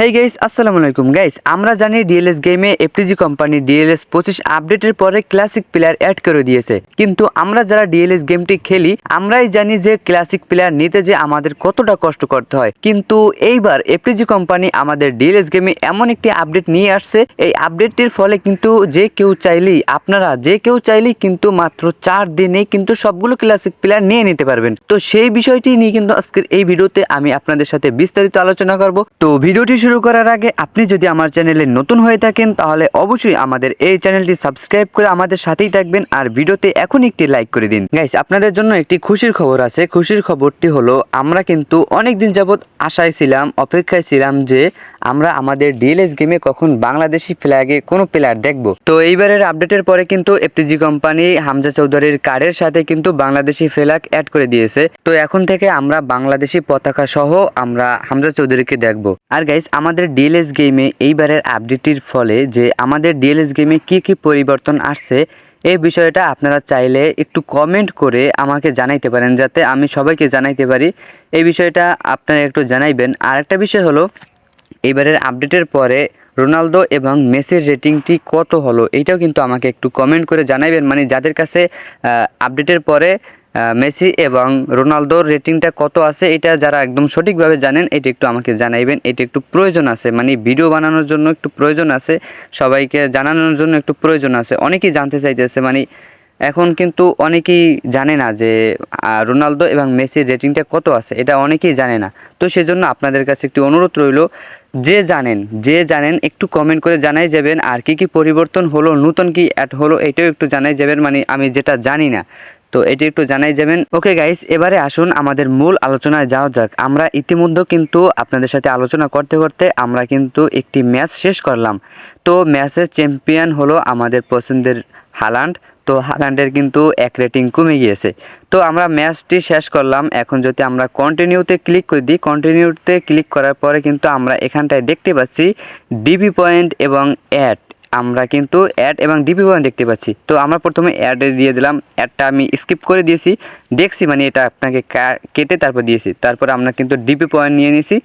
Hey guys আসসালামু আলাইকুম guys আমরা জানি ডিএলএস গেমে এফটিজি কোম্পানি ডিএলএস পঁচিশ আপডেটের পরে ক্লাসিক প্লেয়ার অ্যাড করে দিয়েছে। কিন্তু আমরা যারা ডিএলএস গেমটি খেলি, আমরাই জানি যে ক্লাসিক প্লেয়ার নিতে যে আমাদের কতটা কষ্ট করতে হয়। কিন্তু এইবার এফটিজি কোম্পানি আমাদের ডিএলএস গেমে এমন একটি আপডেট নিয়ে আসছে। এই আপডেটটির ফলে কিন্তু যে কেউ চাইলেই, আপনারা যে কেউ চাইলেই কিন্তু মাত্র চার দিনে কিন্তু সবগুলো ক্লাসিক প্লেয়ার নিয়ে নিতে পারবেন। তো সেই বিষয়টি নিয়ে কিন্তু আজকের এই ভিডিওতে আমি আপনাদের সাথে বিস্তারিত আলোচনা করব। তো ভিডিওটি শুরু করার আগে আপনি যদি আমার চ্যানেলে নতুন হয়ে থাকেন, তাহলে অবশ্যই আমাদের এই চ্যানেলটি সাবস্ক্রাইব করে আমাদের সাথেই থাকবেন আর ভিডিওতে এখন একটি লাইক করে দিন। গাইস আপনাদের জন্য একটি খুশির খবর আছে। খুশির খবরটি হলো, আমরা কিন্তু অনেক দিন যাবত আশায় ছিলাম, অপেক্ষায় ছিলাম যে আমরা আমাদের ডিএলএস গেমে কখন বাংলাদেশি ফ্ল্যাগে কোনো প্লেয়ার দেখব। তো এইবারের আপডেটের পরে কিন্তু এফটিজি কোম্পানি হামজা চৌধুরীর কার্ডের সাথে কিন্তু বাংলাদেশি ফ্ল্যাগ অ্যাড করে দিয়েছে। তো এখন থেকে আমরা বাংলাদেশি পতাকা সহ আমরা হামজা চৌধুরীকে দেখব। আর গাইস আমাদের ডিএলএস গেমে এইবারের আপডেটটির ফলে যে আমাদের ডিএলএস গেমে কি কি পরিবর্তন আসছে, এই বিষয়টা আপনারা চাইলে একটু কমেন্ট করে আমাকে জানাইতে পারেন, যাতে আমি সবাইকে জানাইতে পারি। এই বিষয়টা আপনারা একটু জানাইবেন। আর একটা বিষয় হলো এবারের আপডেটের পরে রোনালদো এবং মেসির রেটিংটি কত হলো, এইটাও কিন্তু আমাকে একটু কমেন্ট করে জানাইবেন। মানে যাদের কাছে আপডেটের পরে মেসি এবং রোনালদোর রেটিংটা কত আছে এটা যারা একদম সঠিকভাবে জানেন, এটা একটু আমাকে জানাইবেন। এটা একটু প্রয়োজন আছে মানে ভিডিও বানানোর জন্য একটু প্রয়োজন আছে, সবাইকে জানানোর জন্য একটু প্রয়োজন আছে। অনেকেই জানতে চাইতেছে মানে এখন কিন্তু অনেকেই জানে না যে রোনালদো এবং মেসির রেটিংটা কত আছে, এটা অনেকেই জানে না। তো সেজন্য আপনাদের কাছে একটি অনুরোধ রইল, যে জানেন যে জানেন একটু কমেন্ট করে জানাই যাবেন, আর কি কি পরিবর্তন হলো, নতুন কি অ্যাড হলো, এটাও একটু জানাই যাবেন মানে আমি যেটা জানি না। তো এটি একটু জানাই যাবেন। ওকে গাইস এবারে আসুন আমাদের মূল আলোচনায় যাওয়া যাক। আমরা ইতিমধ্যে কিন্তু আপনাদের সাথে আলোচনা করতে করতে আমরা কিন্তু একটি ম্যাচ শেষ করলাম। তো ম্যাচের চ্যাম্পিয়ন হলো আমাদের পছন্দের হালান্ড। তো হালান্ডের কিন্তু এক রেটিং কমে গিয়েছে। তো আমরা ম্যাচটি শেষ করলাম। এখন যদি আমরা কন্টিনিউতে ক্লিক করে দিই কন্টিনিউতে ক্লিক করার পরে কিন্তু আমরা এখানটায় দেখতে পাচ্ছি ডিবি পয়েন্ট এবং অ্যাড আমরা কিন্তু অ্যাড এবং ডিপি পয়েন্ট দেখতে পাচ্ছি। তো আমরা প্রথমে অ্যাডে দিয়ে দিলাম। অ্যাডটা আমি স্কিপ করে দিয়েছি। দেখছি মানে এটা আপনাকে কেটে তারপর দিয়েছি। তারপর আমরা কিন্তু ডিপি পয়েন্ট নিয়ে নিয়েছি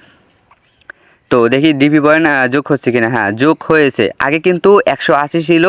তো দেখি ডিপি পয়েন্ট যোগ হচ্ছে কিনা? হ্যাঁ যোগ হয়েছে। আগে কিন্তু একশো আশি ছিল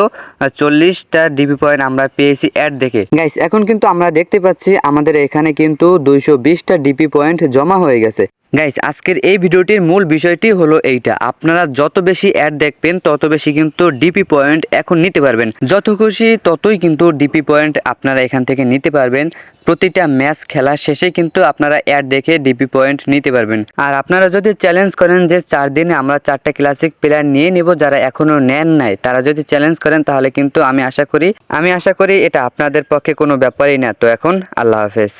চল্লিশটা ডিপি পয়েন্ট আমরা পেয়েছি অ্যাড দেখে। গাইস এখন কিন্তু আমরা দেখতে পাচ্ছি আমাদের এখানে কিন্তু দুইশো বিশটা ডিপি পয়েন্ট জমা হয়ে গেছে। গাইস আজকের এই ভিডিওটির মূল বিষয়টি হলো এইটা। আপনারা যত বেশি অ্যাড দেখবেন, তত বেশি কিন্তু ডিপি পয়েন্ট এখন নিতে পারবেন। যত খুশি ততই কিন্তু ডিপি পয়েন্ট আপনারা এখান থেকে নিতে পারবেন। প্রতিটা ম্যাচ খেলার শেষে কিন্তু আপনারা অ্যাড দেখে ডিপি পয়েন্ট নিতে পারবেন। আর আপনারা যদি চ্যালেঞ্জ করেন যে চার দিনে আমরা চারটা ক্লাসিক প্লেয়ার নিয়ে নেব, যারা এখনও নেন নাই, তারা যদি চ্যালেঞ্জ করেন, তাহলে কিন্তু আমি আশা করি, আমি আশা করি এটা আপনাদের পক্ষে কোনো ব্যাপারই না। তো এখন আল্লাহ হাফেজ।